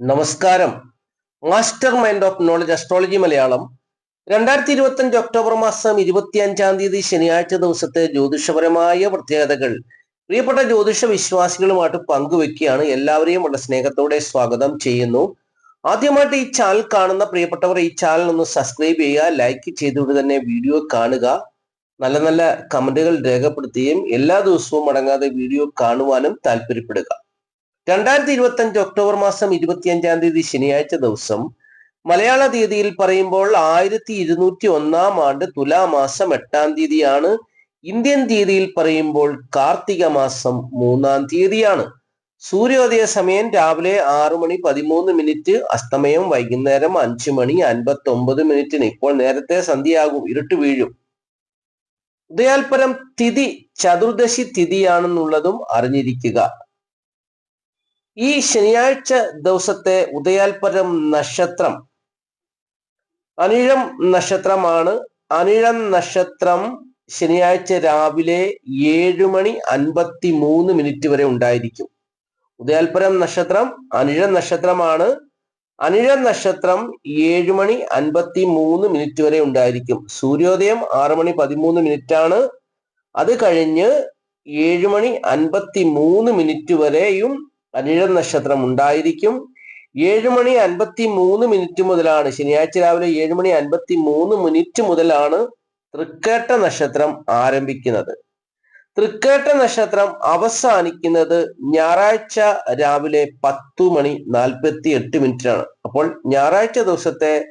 നമസ്കാരം. Master mind of knowledge astrology Malayalam. രണ്ടായിരത്തി ഇരുപത്തി അഞ്ച് ഒക്ടോബർ മാസം ഇരുപത്തി അഞ്ചാം തീയതി ശനിയാഴ്ച ദിവസത്തെ ജ്യോതിഷപരമായ പ്രത്യേകതകൾ. പ്രിയപ്പെട്ട ജ്യോതിഷ വിശ്വാസികളുമായിട്ട് പങ്കുവെക്കുകയാണ്. എല്ലാവരെയും വളരെ സ്നേഹത്തോടെ സ്വാഗതം ചെയ്യുന്നു. ആദ്യമായിട്ട് ഈ ചാനൽ കാണുന്ന പ്രിയപ്പെട്ടവർ ഈ ചാനൽ ഒന്ന് സബ്സ്ക്രൈബ് ചെയ്യുക ലൈക്ക് ചെയ്തുകൊണ്ട് തന്നെ വീഡിയോ കാണുക. നല്ല നല്ല കമന്റുകൾ രേഖപ്പെടുത്തുകയും എല്ലാ ദിവസവും അടങ്ങാതെ വീഡിയോ കാണുവാനും താല്പര്യപ്പെടുക. രണ്ടായിരത്തി ഇരുപത്തി അഞ്ച് ഒക്ടോബർ മാസം ഇരുപത്തിയഞ്ചാം തീയതി ശനിയാഴ്ച ദിവസം മലയാള തീയതിയിൽ പറയുമ്പോൾ ആയിരത്തി ഇരുന്നൂറ്റി ഒന്നാം ആണ്ട് തുലാമാസം എട്ടാം തീയതിയാണ്. ഇന്ത്യൻ തീയതിയിൽ പറയുമ്പോൾ കാർത്തിക മാസം മൂന്നാം തീയതിയാണ്. സൂര്യോദയ സമയം രാവിലെ ആറു മണി പതിമൂന്ന് മിനിറ്റ് അസ്തമയം വൈകുന്നേരം അഞ്ചു മണി അൻപത്തി ഒമ്പത് മിനിറ്റിന്. ഇപ്പോൾ നേരത്തെ സന്ധ്യയാകും ഇരുട്ട് വീഴും. ഉദയാൽപരം തിഥി ചതുർദശി തിഥിയാണെന്നുള്ളതും അറിഞ്ഞിരിക്കുക. ഈ ശനിയാഴ്ച ദിവസത്തെ ഉദയാൽപരം നക്ഷത്രം. അനിഴം നക്ഷത്രമാണ്. അനിഴം നക്ഷത്രം ശനിയാഴ്ച രാവിലെ ഏഴു മണി അൻപത്തി മൂന്ന് മിനിറ്റ് വരെ ഉണ്ടായിരിക്കും. ഉദയാൽപരം നക്ഷത്രം അനിഴ നക്ഷത്രമാണ്. അനിഴ നക്ഷത്രം ഏഴു മണി അൻപത്തി മൂന്ന് മിനിറ്റ് വരെ ഉണ്ടായിരിക്കും. സൂര്യോദയം ആറു മണി പതിമൂന്ന് മിനിറ്റ് ആണ് അത് കഴിഞ്ഞ് ഏഴു മണി അൻപത്തി മൂന്ന് മിനിറ്റ് വരെയും അനിഴ നക്ഷത്രം ഉണ്ടായിരിക്കും. ഏഴു മണി അൻപത്തി മൂന്ന് മിനിറ്റ് മുതലാണ്. ശനിയാഴ്ച രാവിലെ ഏഴു മണി അൻപത്തി മൂന്ന് മിനിറ്റ് മുതലാണ് തൃക്കേട്ട നക്ഷത്രം ആരംഭിക്കുന്നത്. തൃക്കേട്ട നക്ഷത്രം അവസാനിക്കുന്നത് ഞായറാഴ്ച രാവിലെ പത്തു മണി നാൽപ്പത്തി എട്ട് മിനിറ്റിനാണ്. അപ്പോൾ ഞായറാഴ്ച ദിവസത്തെ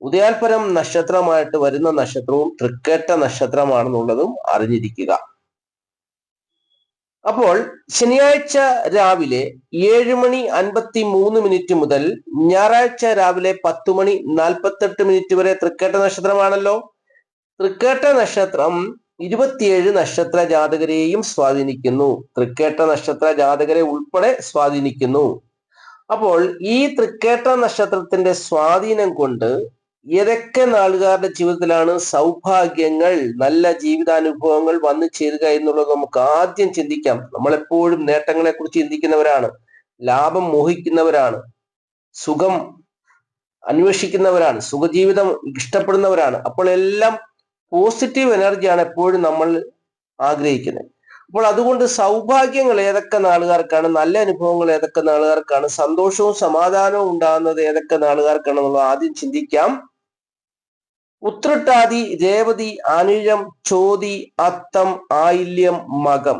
ഉദയാൽപരം നക്ഷത്രമായിട്ട് വരുന്ന നക്ഷത്രവും തൃക്കേട്ട നക്ഷത്രമാണെന്നുള്ളതും അറിഞ്ഞിരിക്കുക. അപ്പോൾ ശനിയാഴ്ച രാവിലെ ഏഴ് മണി അൻപത്തി മൂന്ന് മിനിറ്റ് മുതൽ ഞായറാഴ്ച രാവിലെ പത്ത് മണി നാൽപ്പത്തെട്ട് മിനിറ്റ് വരെ തൃക്കേട്ട നക്ഷത്രമാണല്ലോ. തൃക്കേട്ട നക്ഷത്രം ഇരുപത്തിയേഴ് നക്ഷത്ര ജാതകരെയും സ്വാധീനിക്കുന്നു. തൃക്കേട്ട നക്ഷത്ര ജാതകരെ ഉൾപ്പെടെ സ്വാധീനിക്കുന്നു. അപ്പോൾ ഈ തൃക്കേട്ട നക്ഷത്രത്തിന്റെ സ്വാധീനം കൊണ്ട് ഏതൊക്കെ നാളുകാരുടെ ജീവിതത്തിലാണ് സൗഭാഗ്യങ്ങൾ നല്ല ജീവിതാനുഭവങ്ങൾ വന്നു ചേരുക എന്നുള്ളത് നമുക്ക് ആദ്യം ചിന്തിക്കാം. നമ്മളെപ്പോഴും നേട്ടങ്ങളെ കുറിച്ച് ചിന്തിക്കുന്നവരാണ്. ലാഭം മോഹിക്കുന്നവരാണ്. സുഖം അന്വേഷിക്കുന്നവരാണ്. സുഖജീവിതം ഇഷ്ടപ്പെടുന്നവരാണ്. അപ്പോൾ എല്ലാം പോസിറ്റീവ് എനർജിയാണ് എപ്പോഴും നമ്മൾ ആഗ്രഹിക്കുന്നത്. അപ്പോൾ അതുകൊണ്ട് സൗഭാഗ്യങ്ങൾ ഏതൊക്കെ നാളുകാർക്കാണ് നല്ല അനുഭവങ്ങൾ ഏതൊക്കെ നാളുകാർക്കാണ് സന്തോഷവും സമാധാനവും ഉണ്ടാകുന്നത് ഏതൊക്കെ നാളുകാർക്കാണെന്നുള്ളത് ആദ്യം ചിന്തിക്കാം. ഉത്രട്ടാതി രേവതി അനിഴം ചോതി അത്തം ആയില്യം മകം.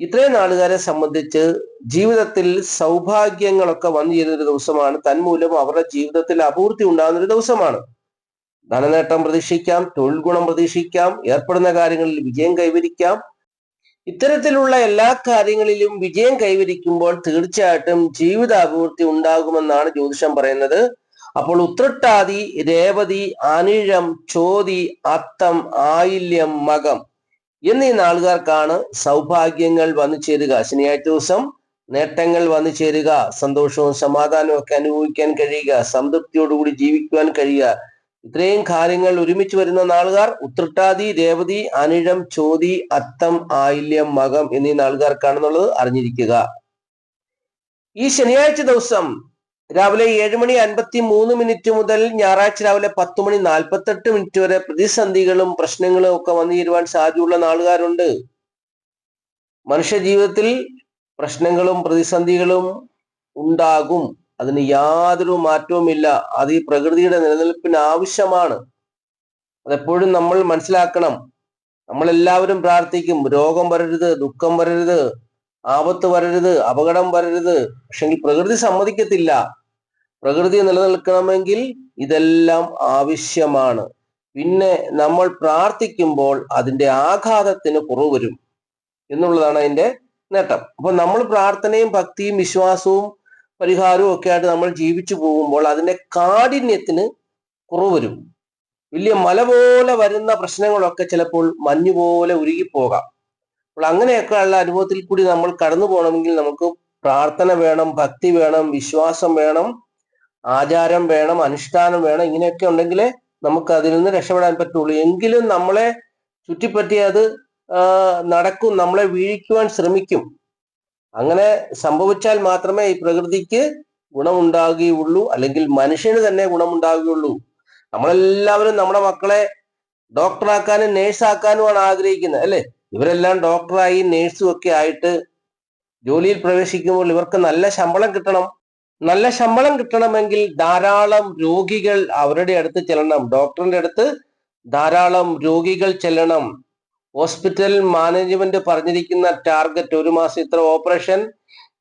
ഇത്രയും നാളുകാരെ സംബന്ധിച്ച് ജീവിതത്തിൽ സൗഭാഗ്യങ്ങളൊക്കെ വന്നു ചേരുന്ന ഒരു ദിവസമാണ്. തന്മൂലം അവരുടെ ജീവിതത്തിൽ അപൂർത്തി ഉണ്ടാകുന്ന ഒരു ദിവസമാണ്. ധനനേട്ടം പ്രതീക്ഷിക്കാം തൊഴിൽ ഗുണം പ്രതീക്ഷിക്കാം ഏർപ്പെടുന്ന കാര്യങ്ങളിൽ വിജയം കൈവരിക്കാം. ഇത്തരത്തിലുള്ള എല്ലാ കാര്യങ്ങളിലും വിജയം കൈവരിക്കുമ്പോൾ തീർച്ചയായിട്ടും ജീവിത അഭിവൃദ്ധി ഉണ്ടാകുമെന്നാണ് ജ്യോതിഷം പറയുന്നത്. അപ്പോൾ ഉത്രട്ടാതി രേവതി അനിഴം ചോതി അത്തം ആയില്യം മകം എന്നീ നാളുകാർക്കാണ് സൗഭാഗ്യങ്ങൾ വന്നു ചേരുക. ശനിയാഴ്ച ദിവസം നേട്ടങ്ങൾ വന്നു ചേരുക. സന്തോഷവും സമാധാനവും ഒക്കെ അനുഭവിക്കാൻ കഴിയുക. സംതൃപ്തിയോടുകൂടി ജീവിക്കുവാൻ കഴിയുക. ഇത്രയും കാര്യങ്ങൾ ഒരുമിച്ച് വരുന്ന നാളുകാർ ഉത്രട്ടാതി രേവതി അനിഴം ചോതി അത്തം ആയില്യം മകം എന്നീ നാളുകാർക്കാണെന്നുള്ളത് അറിഞ്ഞിരിക്കുക. ഈ ശനിയാഴ്ച ദിവസം രാവിലെ ഏഴ് മണി അൻപത്തി മൂന്ന് മിനിറ്റ് മുതൽ ഞായറാഴ്ച രാവിലെ പത്ത് മണി നാൽപ്പത്തെട്ട് മിനിറ്റ് വരെ പ്രതിസന്ധികളും പ്രശ്നങ്ങളും ഒക്കെ വന്നു ചേരുവാൻ സാധ്യതയുള്ള നാളുകാരുണ്ട്. മനുഷ്യ ജീവിതത്തിൽ പ്രശ്നങ്ങളും പ്രതിസന്ധികളും ഉണ്ടാകും. അതിന് യാതൊരു മാറ്റവുമില്ല. അത് ഈ പ്രകൃതിയുടെ നിലനിൽപ്പിന് ആവശ്യമാണ്. അതെപ്പോഴും നമ്മൾ മനസ്സിലാക്കണം. നമ്മളെല്ലാവരും പ്രാർത്ഥിക്കും. രോഗം വരരുത് ദുഃഖം വരരുത്. ആപത്ത് വരരുത് അപകടം വരരുത്. പക്ഷെങ്കിൽ പ്രകൃതി സമ്മതിക്കത്തില്ല. പ്രകൃതി നിലനിൽക്കണമെങ്കിൽ ഇതെല്ലാം ആവശ്യമാണ്. പിന്നെ നമ്മൾ പ്രാർത്ഥിക്കുമ്പോൾ അതിന്റെ ആഘാതത്തിന് കുറവ് വരും എന്നുള്ളതാണ് അതിന്റെ നേട്ടം. അപ്പൊ നമ്മൾ പ്രാർത്ഥനയും ഭക്തിയും വിശ്വാസവും പരിഹാരവും ഒക്കെ ആയിട്ട് നമ്മൾ ജീവിച്ചു പോകുമ്പോൾ അതിന്റെ കാഠിന്യത്തിന് കുറവ് വരും. വലിയ മല പോലെ വരുന്ന പ്രശ്നങ്ങളൊക്കെ ചിലപ്പോൾ മഞ്ഞു പോലെ ഉരുകിപ്പോകാം. അപ്പോൾ അങ്ങനെയൊക്കെയുള്ള അനുഭവത്തിൽ കൂടി നമ്മൾ കടന്നു പോകണമെങ്കിൽ നമുക്ക് പ്രാർത്ഥന വേണം ഭക്തി വേണം വിശ്വാസം വേണം ആചാരം വേണം അനുഷ്ഠാനം വേണം ഇങ്ങനെയൊക്കെ ഉണ്ടെങ്കിലേ നമുക്ക് അതിൽ നിന്ന് രക്ഷപ്പെടാൻ പറ്റുള്ളൂ. എങ്കിലും നമ്മളെ ചുറ്റിപ്പറ്റി അത് നടക്കും നമ്മളെ വീഴിക്കുവാൻ ശ്രമിക്കും. അങ്ങനെ സംഭവിച്ചാൽ മാത്രമേ ഈ പ്രകൃതിക്ക് ഗുണമുണ്ടാകുകയുള്ളൂ അല്ലെങ്കിൽ മനുഷ്യന് തന്നെ ഗുണമുണ്ടാകുകയുള്ളൂ. നമ്മളെല്ലാവരും നമ്മുടെ മക്കളെ ഡോക്ടറാക്കാനും നേഴ്സാക്കാനുമാണ് ആഗ്രഹിക്കുന്നത് അല്ലെ? ഇവരെല്ലാം ഡോക്ടറായി നേഴ്സും ഒക്കെ ആയിട്ട് ജോലിയിൽ പ്രവേശിക്കുമ്പോൾ ഇവർക്ക് നല്ല ശമ്പളം കിട്ടണം. നല്ല ശമ്പളം കിട്ടണമെങ്കിൽ ധാരാളം രോഗികൾ അവരുടെ അടുത്ത് ചെല്ലണം. ഡോക്ടറിന്റെ അടുത്ത് ധാരാളം രോഗികൾ ചെല്ലണം. ഹോസ്പിറ്റൽ മാനേജ്മെന്റ് പറഞ്ഞിരിക്കുന്ന ടാർഗറ്റ് ഒരു മാസം ഇത്ര ഓപ്പറേഷൻ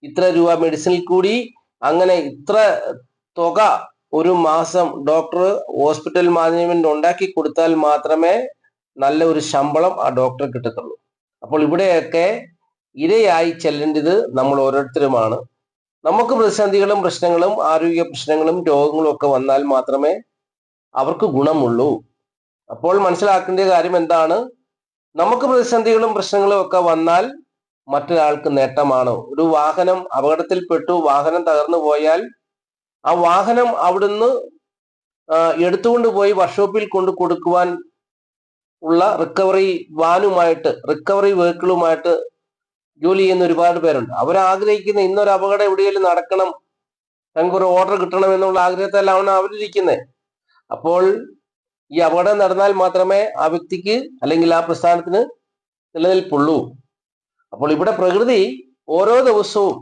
ഇത്ര രൂപ മെഡിസിനിൽ കൂടി അങ്ങനെ ഇത്ര തുക ഒരു മാസം ഡോക്ടർ ഹോസ്പിറ്റൽ മാനേജ്മെന്റ് ഉണ്ടാക്കി കൊടുത്താൽ മാത്രമേ നല്ല ഒരു ശമ്പളം ആ ഡോക്ടർ കിട്ടത്തുള്ളൂ. അപ്പോൾ ഇവിടെയൊക്കെ ഇരയായി ചെല്ലേണ്ടത് നമ്മൾ ഓരോരുത്തരുമാണ്. നമുക്ക് പ്രതിസന്ധികളും പ്രശ്നങ്ങളും ആരോഗ്യ പ്രശ്നങ്ങളും രോഗങ്ങളും ഒക്കെ വന്നാൽ മാത്രമേ അവർക്ക് ഗുണമുള്ളൂ. അപ്പോൾ മനസ്സിലാക്കേണ്ട കാര്യം എന്താണ്? നമുക്ക് പ്രതിസന്ധികളും പ്രശ്നങ്ങളും ഒക്കെ വന്നാൽ മറ്റൊരാൾക്ക് നേട്ടമാണ്. ഒരു വാഹനം അപകടത്തിൽപ്പെട്ടു വാഹനം തകർന്നു പോയാൽ ആ വാഹനം അവിടുന്ന് എടുത്തുകൊണ്ട് പോയി വർക്ക്ഷോപ്പിൽ കൊണ്ട് കൊടുക്കുവാൻ ഉള്ള റിക്കവറി വാനുമായിട്ട് റിക്കവറി വെഹിക്കിളുമായിട്ട് ജോലി ചെയ്യുന്ന ഒരുപാട് പേരുണ്ട്. അവരാഗ്രഹിക്കുന്ന ഇന്നൊരു അപകടം എവിടെയെങ്കിലും നടക്കണം ഞങ്ങൾക്ക് ഒരു ഓർഡർ കിട്ടണം എന്നുള്ള ആഗ്രഹത്തിലാണ് അവരിരിക്കുന്നത് അപ്പോൾ ഈ അപകടം നടന്നാൽ മാത്രമേ ആ വ്യക്തിക്ക് അല്ലെങ്കിൽ ആ പ്രസ്ഥാനത്തിന് നിലനിൽപ്പുള്ളൂ. അപ്പോൾ ഇവിടെ പ്രകൃതി ഓരോ ദിവസവും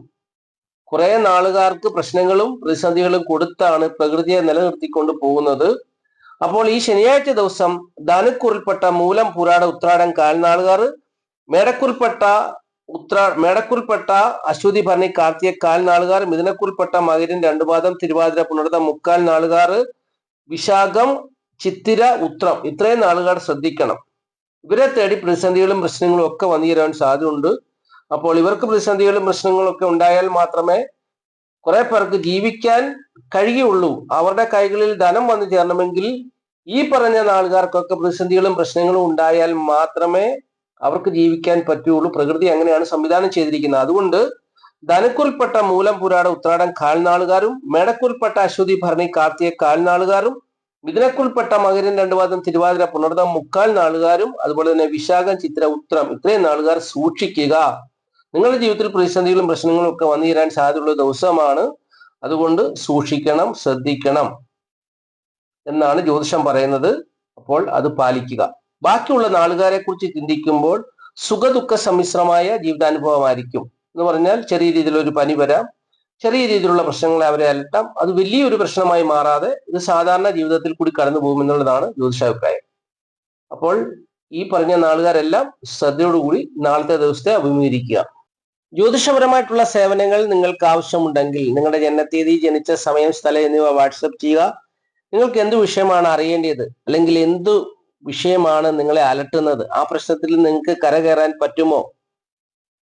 കുറെ നാളുകാർക്ക് പ്രശ്നങ്ങളും പ്രതിസന്ധികളും കൊടുത്താണ് പ്രകൃതിയെ നിലനിർത്തിക്കൊണ്ട് പോകുന്നത്. അപ്പോൾ ഈ ശനിയാഴ്ച ദിവസം ധനുക്കുറിൽപ്പെട്ട മൂലം പുരാട ഉത്രാടം കാൽനാളുകാർ മേടക്കുറിൽപ്പെട്ട ഉത്രാ മേടക്കുറിൽപ്പെട്ട അശ്വതി ഭരണി കാർത്തിക കാൽ നാളുകാർ മിഥുനക്കുറിൽപ്പെട്ട മകരൻ രണ്ടു പാദം തിരുവാതിര പുണർത്ത മുക്കാൽ നാളുകാർ വിശാഖം ചിത്തിര ഉത്രം ഇത്രയും നാളുകാർ ശ്രദ്ധിക്കണം. ഇവരെ തേടി പ്രതിസന്ധികളും പ്രശ്നങ്ങളും ഒക്കെ വന്നു തരാൻ സാധ്യതയുണ്ട്. അപ്പോൾ ഇവർക്ക് പ്രതിസന്ധികളും പ്രശ്നങ്ങളും ഒക്കെ ഉണ്ടായാൽ മാത്രമേ കുറെ പേർക്ക് ജീവിക്കാൻ കഴിയുള്ളൂ. അവരുടെ കൈകളിൽ ധനം വന്നു ചേരണമെങ്കിൽ ഈ പറഞ്ഞ നാളുകാർക്കൊക്കെ പ്രതിസന്ധികളും പ്രശ്നങ്ങളും ഉണ്ടായാൽ മാത്രമേ അവർക്ക് ജീവിക്കാൻ പറ്റുള്ളൂ. പ്രകൃതി അങ്ങനെയാണ് സംവിധാനം ചെയ്തിരിക്കുന്നത്. അതുകൊണ്ട് ധനക്കുൽപ്പെട്ട മൂലം പുരാട ഉത്രാടം കാൽനാളുകാരും മേടക്കുൽപ്പെട്ട അശ്വതി ഭരണി കാർത്തിയ കാൽനാളുകാരും മിഥുനക്കുൾപ്പെട്ട മകരൻ രണ്ടുപാദം തിരുവാതിര പുണർദം മുക്കാൽ നാളുകാരും അതുപോലെ തന്നെ വിശാഖം ചിത്ര ഉത്രം ഇത്രയും നാളുകാർ സൂക്ഷിക്കുക. നിങ്ങളുടെ ജീവിതത്തിൽ പ്രതിസന്ധികളും പ്രശ്നങ്ങളും ഒക്കെ വന്നു തീരാൻ സാധ്യതയുള്ള ദിവസമാണ്. അതുകൊണ്ട് സൂക്ഷിക്കണം ശ്രദ്ധിക്കണം. എന്നാണ് ജ്യോതിഷം പറയുന്നത്. അപ്പോൾ അത് പാലിക്കുക. ബാക്കിയുള്ള നാളുകാരെ കുറിച്ച് ചിന്തിക്കുമ്പോൾ സുഖദുഃഖ സമ്മിശ്രമായ ജീവിതാനുഭവമായിരിക്കും. എന്ന് പറഞ്ഞാൽ ചെറിയ രീതിയിൽ ഒരു പനി വരാം. ചെറിയ രീതിയിലുള്ള പ്രശ്നങ്ങളെ അവരെ അലട്ടാം. അത് വലിയൊരു പ്രശ്നമായി മാറാതെ ഇത് സാധാരണ ജീവിതത്തിൽ കൂടി കടന്നു പോകുമെന്നുള്ളതാണ് ജ്യോതിഷാഭിപ്രായം. അപ്പോൾ ഈ പറഞ്ഞ നാളുകാരെല്ലാം ശ്രദ്ധയോടുകൂടി നാളത്തെ ദിവസത്തെ അഭിമുഖീകരിക്കുക. ജ്യോതിഷപരമായിട്ടുള്ള സേവനങ്ങൾ നിങ്ങൾക്ക് ആവശ്യമുണ്ടെങ്കിൽ നിങ്ങളുടെ ജനനത്തീയതി ജനിച്ച സമയം സ്ഥലം എന്നിവ വാട്സപ്പ് ചെയ്യുക. നിങ്ങൾക്ക് എന്ത് വിഷയമാണ് അറിയേണ്ടത് അല്ലെങ്കിൽ എന്തു വിഷയമാണ് നിങ്ങളെ അലട്ടുന്നത്? ആ പ്രശ്നത്തിൽ നിങ്ങൾക്ക് കരകയറാൻ പറ്റുമോ?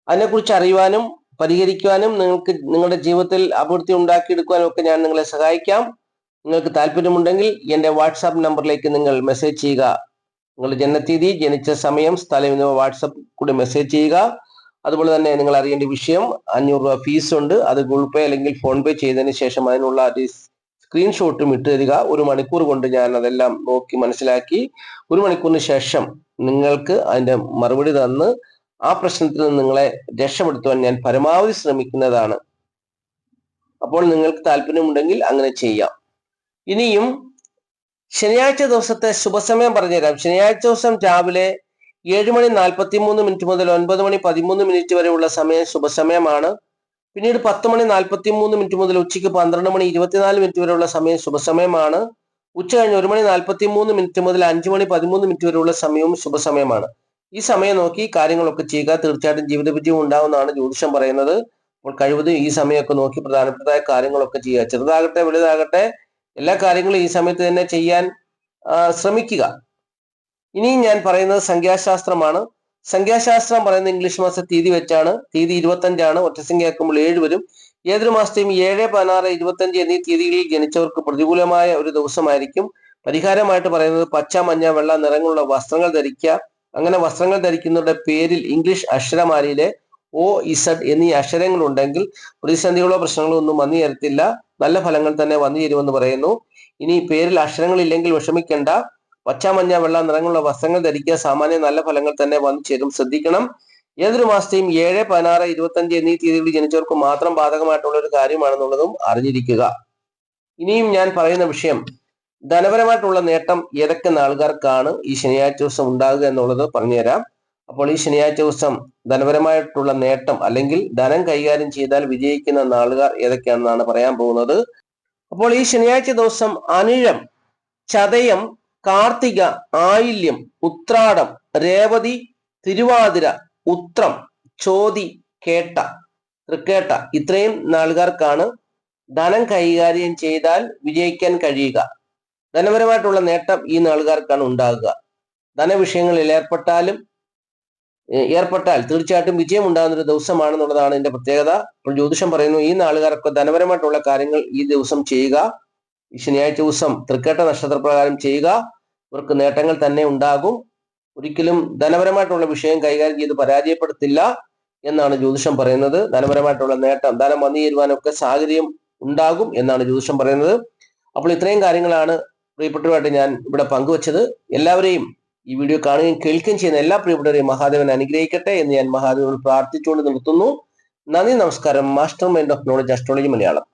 അതിനെക്കുറിച്ച് അറിയുവാനും പരിഹരിക്കുവാനും നിങ്ങൾക്ക് നിങ്ങളുടെ ജീവിതത്തിൽ അഭിവൃദ്ധി ഉണ്ടാക്കിയെടുക്കുവാനും ഒക്കെ ഞാൻ നിങ്ങളെ സഹായിക്കാം. നിങ്ങൾക്ക് താല്പര്യമുണ്ടെങ്കിൽ എന്റെ വാട്സാപ്പ് നമ്പറിലേക്ക് നിങ്ങൾ മെസ്സേജ് ചെയ്യുക. നിങ്ങളുടെ ജനനത്തീയതി ജനിച്ച സമയം സ്ഥലം എന്നിവ വാട്സപ്പ് കൂടി മെസ്സേജ് ചെയ്യുക. അതുപോലെ തന്നെ നിങ്ങൾ അറിയേണ്ട വിഷയം അഞ്ഞൂറ് രൂപ ഫീസ് ഉണ്ട് അത് ഗൂഗിൾ പേ അല്ലെങ്കിൽ ഫോൺ പേ ചെയ്തതിന് ശേഷം അതിനുള്ള സ്ക്രീൻഷോട്ടും ഇട്ട് തരിക ഒരു മണിക്കൂർ കൊണ്ട് ഞാൻ അതെല്ലാം നോക്കി മനസ്സിലാക്കി. ഒരു മണിക്കൂറിന് ശേഷം നിങ്ങൾക്ക് അതിന്റെ മറുപടി തന്ന് ആ പ്രശ്നത്തിൽ നിന്ന് നിങ്ങളെ രക്ഷപ്പെടുത്തുവാൻ ഞാൻ പരമാവധി ശ്രമിക്കുന്നതാണ്. അപ്പോൾ നിങ്ങൾക്ക് താല്പര്യമുണ്ടെങ്കിൽ അങ്ങനെ ചെയ്യാം. ഇനിയും ശനിയാഴ്ച ദിവസത്തെ ശുഭസമയം പറഞ്ഞുതരാം. ശനിയാഴ്ച ദിവസം രാവിലെ ഏഴ് മണി നാൽപ്പത്തി മൂന്ന് മിനിറ്റ് മുതൽ ഒൻപത് മണി പതിമൂന്ന് മിനിറ്റ് വരെയുള്ള സമയം ശുഭസമയമാണ്. പിന്നീട് പത്ത് മണി നാൽപ്പത്തി മൂന്ന് മിനിറ്റ് മുതൽ ഉച്ചയ്ക്ക് പന്ത്രണ്ട് മണി ഇരുപത്തിനാല് മിനിറ്റ് വരെയുള്ള സമയം ശുഭസമയമാണ്. ഉച്ച കഴിഞ്ഞ് ഒരു മണി നാൽപ്പത്തി മൂന്ന് മിനിറ്റ് മുതൽ അഞ്ച് മണി പതിമൂന്ന് മിനിറ്റ് വരെയുള്ള സമയവും ശുഭസമയമാണ്. ഈ സമയം നോക്കി കാര്യങ്ങളൊക്കെ ചെയ്യുക. തീർച്ചയായിട്ടും ജീവിത വിജയം ഉണ്ടാവുന്നതാണ് ജ്യോതിഷം പറയുന്നത്. അപ്പോൾ കഴിവതും ഈ സമയമൊക്കെ നോക്കി പ്രധാനപ്പെട്ടതായ കാര്യങ്ങളൊക്കെ ചെയ്യുക. ചെറുതാകട്ടെ വലുതാകട്ടെ എല്ലാ കാര്യങ്ങളും ഈ സമയത്ത് തന്നെ ചെയ്യാൻ ശ്രമിക്കുക. ഇനിയും ഞാൻ പറയുന്നത് സംഖ്യാശാസ്ത്രമാണ്. സംഖ്യാശാസ്ത്രം പറയുന്ന ഇംഗ്ലീഷ് മാസ തീയതി വെച്ചാണ് തീയതി ഇരുപത്തഞ്ചാണ് ഒറ്റസംഖ്യ ആക്കുമ്പോൾ ഏഴ് വരും. ഏതൊരു മാസത്തെയും ഏഴ് പതിനാറ് ഇരുപത്തഞ്ച് എന്നീ തീയതികളിൽ ജനിച്ചവർക്ക് പ്രതികൂലമായ ഒരു ദിവസമായിരിക്കും. പരിഹാരമായിട്ട് പറയുന്നത് പച്ച മഞ്ഞ വെള്ള നിറങ്ങളുള്ള വസ്ത്രങ്ങൾ ധരിക്കുക അങ്ങനെ വസ്ത്രങ്ങൾ ധരിക്കുന്നവരുടെ പേരിൽ ഇംഗ്ലീഷ് അക്ഷരമാലയിലെ ഒ ഇസഡ് എന്നീ അക്ഷരങ്ങൾ ഉണ്ടെങ്കിൽ പ്രതിസന്ധികളോ പ്രശ്നങ്ങളോ ഒന്നും വന്നു തരത്തില്ല നല്ല ഫലങ്ങൾ തന്നെ വന്നു തരുമെന്ന് പറയുന്നു. ഇനി പേരിൽ അക്ഷരങ്ങൾ ഇല്ലെങ്കിൽ വിഷമിക്കേണ്ട. പച്ച മഞ്ഞ വെള്ള നിറങ്ങളുള്ള വസ്ത്രങ്ങൾ ധരിക്കുക സാമാന്യ നല്ല ഫലങ്ങൾ തന്നെ വന്നു ചേരും. ശ്രദ്ധിക്കണം. ഏതൊരു മാസത്തെയും ഏഴ് പതിനാറ് ഇരുപത്തഞ്ച് എന്നീ തീയതികളിൽ ജനിച്ചവർക്ക് മാത്രം ബാധകമായിട്ടുള്ള ഒരു കാര്യമാണെന്നുള്ളതും അറിഞ്ഞിരിക്കുക. ഇനിയും ഞാൻ പറയുന്ന വിഷയം ധനപരമായിട്ടുള്ള നേട്ടം ഏതൊക്കെ നാളുകാർക്കാണ് ഈ ശനിയാഴ്ച ദിവസം ഉണ്ടാകുക എന്നുള്ളത് പറഞ്ഞുതരാം. അപ്പോൾ ഈ ശനിയാഴ്ച ദിവസം ധനപരമായിട്ടുള്ള നേട്ടം അല്ലെങ്കിൽ ധനം കൈകാര്യം ചെയ്താൽ വിജയിക്കുന്ന നാളുകാർ ഏതൊക്കെയാണെന്നാണ് പറയാൻ പോകുന്നത്. അപ്പോൾ ഈ ശനിയാഴ്ച ദിവസം അനിഴം ചതയം കാർത്തിക ആയില്യം ഉത്രാടം രേവതി തിരുവാതിര ഉത്രം ചോതി കേട്ട തൃക്കേട്ട. ഇത്രയും നാളുകാർക്കാണ് ധനം കൈകാര്യം ചെയ്താൽ വിജയിക്കാൻ കഴിയുക. ധനപരമായിട്ടുള്ള നേട്ടം ഈ നാളുകാർക്കാണ് ഉണ്ടാകുക. ധനവിഷയങ്ങളിൽ ഏർപ്പെട്ടാലും ഏർപ്പെട്ടാൽ തീർച്ചയായിട്ടും വിജയം ഉണ്ടാകുന്ന ഒരു ദിവസമാണെന്നുള്ളതാണ് ഇതിന്റെ പ്രത്യേകത. ജ്യോതിഷം പറയുന്നു ഈ നാളുകാർക്ക് ധനപരമായിട്ടുള്ള കാര്യങ്ങൾ ഈ ദിവസം ചെയ്യുക. ഈ ശനിയാഴ്ച ദിവസം തൃക്കേട്ട നക്ഷത്രപ്രകാരം ചെയ്യുക. ഇവർക്ക് നേട്ടങ്ങൾ തന്നെ ഉണ്ടാകും. ഒരിക്കലും ധനപരമായിട്ടുള്ള വിഷയം കൈകാര്യം ചെയ്ത് പരാജയപ്പെടുത്തില്ല എന്നാണ് ജ്യോതിഷം പറയുന്നത്. ധനപരമായിട്ടുള്ള നേട്ടം ധനം വന്നു ചേരുവാനൊക്കെ സാഹചര്യം ഉണ്ടാകും എന്നാണ് ജ്യോതിഷം പറയുന്നത്. അപ്പോൾ ഇത്രയും കാര്യങ്ങളാണ് പ്രിയപ്പെട്ടവരായിട്ട് ഞാൻ ഇവിടെ പങ്കുവച്ചത്. എല്ലാവരെയും ഈ വീഡിയോ കാണുകയും കേൾക്കുകയും ചെയ്യുന്ന എല്ലാ പ്രിയപ്പെട്ടവരെയും മഹാദേവൻ അനുഗ്രഹിക്കട്ടെ എന്ന് ഞാൻ മഹാദേവനോട് പ്രാർത്ഥിച്ചുകൊണ്ട് നിർത്തുന്നു. നന്ദി നമസ്കാരം. Master mind of knowledge astrology Malayalam